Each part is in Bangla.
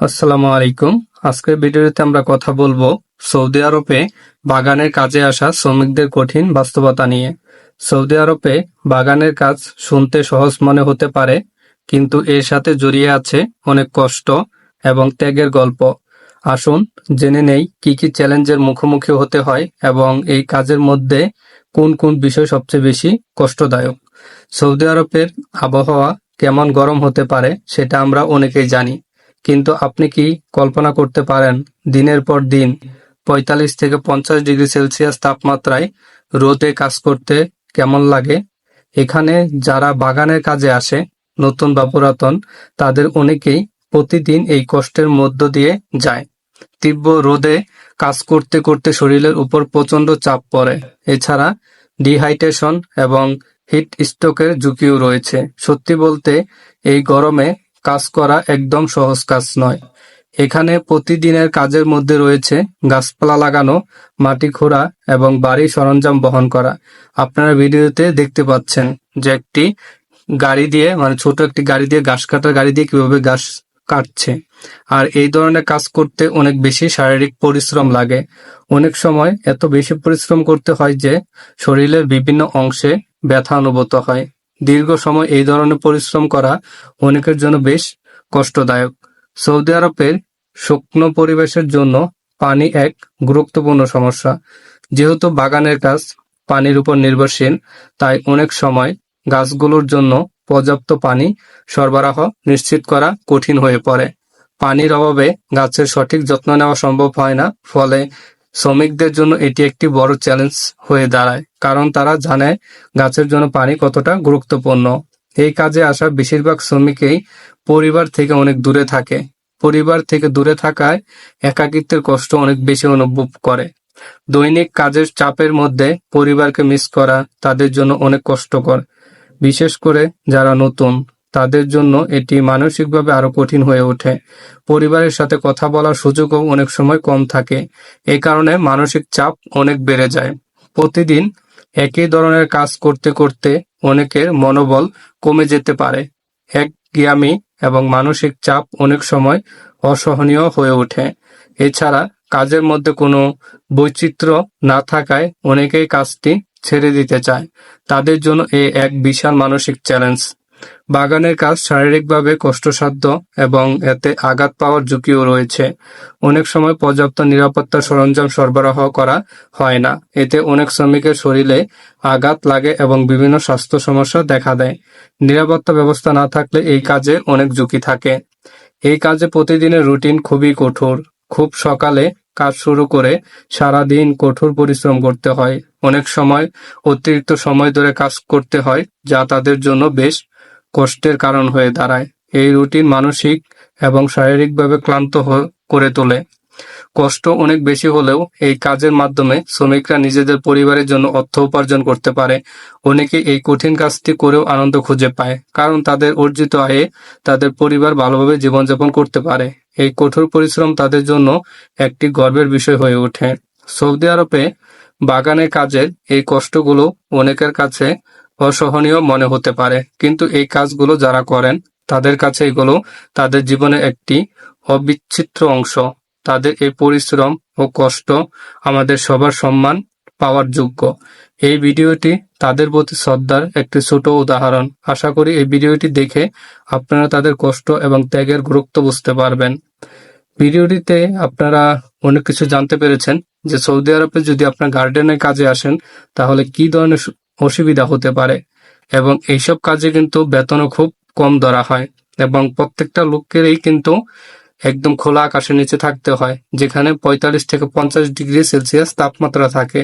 আসসালামু আলাইকুম। আজকের ভিডিওতে আমরা কথা বলব সৌদি আরবে বাগানের কাজে আসা শ্রমিকদের কঠিন বাস্তবতা নিয়ে। সৌদি আরবে বাগানের কাজ শুনতে সহজ মনে হতে পারে, কিন্তু এর সাথে জড়িয়ে আছে অনেক কষ্ট এবং ত্যাগের গল্প। আসুন জেনে নেই কি কি চ্যালেঞ্জের মুখোমুখি হতে হয় এবং এই কাজের মধ্যে কোন কোন বিষয় সবচেয়ে বেশি কষ্টদায়ক। সৌদি আরবের আবহাওয়া কেমন গরম হতে পারে, সেটা আমরা অনেকেই জানি। কিন্তু আপনি কি কল্পনা করতে পারেন, দিনের পর দিন পঁয়তাল্লিশ থেকে পঞ্চাশ ডিগ্রি সেলসিয়াস তাপমাত্রায় রোদে কাজ করতে কেমন লাগে? এখানে যারা বাগানের কাজে আসে, নতুন বা পুরাতন, তাদের অনেকেই প্রতিদিন এই কষ্টের মধ্য দিয়ে যায়। তীব্র রোদে কাজ করতে করতে শরীরের উপর প্রচণ্ড চাপ পড়ে। এছাড়া ডিহাইড্রেশন এবং হিট স্ট্রোকের ঝুঁকিও রয়েছে। সত্যি বলতে, এই গরমে কাজ করা একদম সহজ কাজ নয়। এখানে প্রতিদিনের কাজের মধ্যে রয়েছে গাছপালা লাগানো, মাটি খোঁড়া এবং বাড়ি সরঞ্জাম বহন করা। আপনারা ভিডিওতে দেখতে পাচ্ছেন যে একটি গাড়ি দিয়ে মানে ছোট একটি গাড়ি দিয়ে, ঘাস কাটার গাড়ি দিয়ে কীভাবে ঘাস কাটছে। আর এই ধরনের কাজ করতে অনেক বেশি শারীরিক পরিশ্রম লাগে। অনেক সময় এত বেশি পরিশ্রম করতে হয় যে শরীরের বিভিন্ন অংশে ব্যথা অনুভূত হয়। দীর্ঘ সময় এই ধরনের পরিশ্রম করা অনেকের জন্য বেশ কষ্টদায়ক। সৌদি আরবের শুকনো পরিবেশের জন্য পানি এক গুরুত্বপূর্ণ সমস্যা। যেহেতু বাগানের কাজ পানির উপর নির্ভরশীল, তাই অনেক সময় গাছগুলোর জন্য পর্যাপ্ত পানি সরবরাহ নিশ্চিত করা কঠিন হয়ে পড়ে। পানির অভাবে গাছের সঠিক যত্ন নেওয়া সম্ভব হয় না, ফলে শ্রমিকদের জন্য এটি একটি বড় চ্যালেঞ্জ হয়ে দাঁড়ায়, কারণ তারা জানে গাছের জন্য পানি কতটা গুরুত্বপূর্ণ। এই কাজে আসা বেশিরভাগ শ্রমিকই পরিবার থেকে অনেক দূরে থাকে। পরিবার থেকে দূরে থাকায় একাকিত্বের কষ্ট অনেক বেশি অনুভব করে। দৈনিক কাজের চাপের মধ্যে পরিবারকে মিস করা তাদের জন্য অনেক কষ্টকর, বিশেষ করে যারা নতুন। তাদের জন্য এটি মানসিকভাবে আরও কঠিন হয়ে ওঠে। পরিবারের সাথে কথা বলার সুযোগও অনেক সময় কম থাকে। এই কারণে মানসিক চাপ অনেক বেড়ে যায়। প্রতিদিন একই ধরনের কাজ করতে করতে অনেকের মনোবল কমে যেতে পারে। একঘেয়ামি এবং মানসিক চাপ অনেক সময় অসহনীয় হয়ে ওঠে। এছাড়া কাজের মধ্যে কোনো বৈচিত্র্য না থাকায় অনেকেই কাজটি ছেড়ে দিতে চায়। তাদের জন্য এ এক বিশাল মানসিক চ্যালেঞ্জ। বাগানের কাজ শারীরিকভাবে কষ্টসাধ্য এবং এতে আঘাত পাওয়ার ঝুঁকিও রয়েছে। অনেক সময় পর্যাপ্ত নিরাপত্তা সরঞ্জাম সরবরাহ করা হয় না। এতে অনেক শ্রমিকের শরীরে আঘাত লাগে এবং বিভিন্ন স্বাস্থ্য সমস্যা দেখা দেয়। নিরাপত্তা ব্যবস্থা না থাকলে এই কাজে অনেক ঝুঁকি থাকে। এই কাজে প্রতিদিনের রুটিন খুবই কঠোর। খুব সকালে কাজ শুরু করে সারা দিন কঠোর পরিশ্রম করতে হয়। অনেক সময় অতিরিক্ত সময় ধরে কাজ করতে হয়, যা তাদের জন্য বেশ কষ্টের কারণ হয়ে দাঁড়ায়। এই রুটিন মানসিক এবং শারীরিকভাবে ক্লান্ত করে তোলে। কষ্ট অনেক বেশি হলেও এই কাজের মাধ্যমে শ্রমিকরা নিজেদের পরিবারের জন্য অর্থ উপার্জন করতে পারে। অনেকে এই কঠিন কাজটি করেও আনন্দ খুঁজে পায়, কারণ তাদের অর্জিত আয়ে তাদের পরিবার ভালোভাবে জীবনযাপন করতে পারে। এই কঠোর পরিশ্রম তাদের জন্য একটি গর্বের বিষয় হয়ে ওঠে। সৌদি আরবে বাগানের কাজের এই কষ্টগুলো অনেকের কাছে অসহনীয় মনে হতে পারে। কিন্তু এই কাজগুলো যারা করেন, তাদের কাছে এগুলো তাদের জীবনে একটি অবিচ্ছিন্ন অংশ। তাদের এই পরিশ্রম ও কষ্ট আমাদের সবার সম্মান পাওয়ার যোগ্য। এই ভিডিওটি তাদের প্রতি শ্রদ্ধার একটি ছোট উদাহরণ। আশা করি এই ভিডিওটি দেখে আপনারা তাদের কষ্ট এবং ত্যাগের গুরুত্ব বুঝতে পারবেন। ভিডিওটিতে আপনারা অনেক কিছু জানতে পেরেছেন যে সৌদি আরবে যদি আপনার গার্ডেনের কাজে আসেন, তাহলে কি ধরনের অসুবিধা হতে পারে এবং এইসব কাজে কিন্তু বেতনও খুব কম ধরা হয় এবং প্রত্যেকটা লোকেরই কিন্তু একদম খোলা আকাশের নিচে থাকতে হয়, যেখানে পঁয়তাল্লিশ থেকে পঞ্চাশ ডিগ্রি সেলসিয়াস তাপমাত্রা থাকে।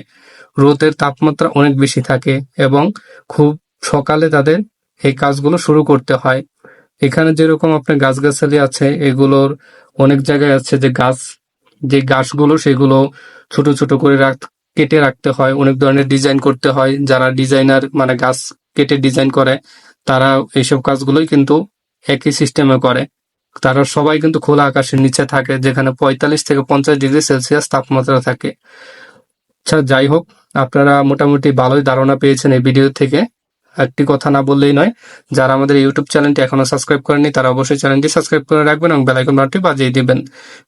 রোদের তাপমাত্রা অনেক বেশি থাকে এবং খুব সকালে তাদের এই কাজগুলো শুরু করতে হয়। এখানে যেরকম আপনার গাছগাছালি আছে, এগুলোর অনেক জায়গায় আছে যে গাছ, যে গাছগুলো সেগুলো ছোট ছোট করে রাখ কেটে রাখতে হয়, অনেক ধরনের ডিজাইন করতে হয়। যারা ডিজাইনার মানে গাছ কেটে ডিজাইন করে, তারা এইসব কাজগুলোই কিন্তু একই সিস্টেমে করে। তারা সবাই কিন্তু খোলা আকাশের নিচে থাকে, যেখানে পঁয়তাল্লিশ থেকে পঞ্চাশ ডিগ্রি সেলসিয়াস তাপমাত্রা থাকে। আচ্ছা যাই হোক, আপনারা মোটামুটি ভালোই ধারণা পেয়েছেন এই ভিডিও থেকে। একটি কথা না বললেই নয়, যারা আমাদের ইউটিউব চ্যানেলটি এখনও সাবস্ক্রাইব করেনি তারা অবশ্যই চ্যানেলটি সাবস্ক্রাইব করে রাখবেন এবং বেলাইকন বাটনটি বাজিয়ে দিবেন।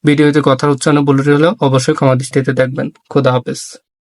ভিডিওতে কথার উচ্চারণ বলে হলে অবশ্যই ক্ষমা দৃষ্টিতে দেখবেন। খোদা হাফেজ।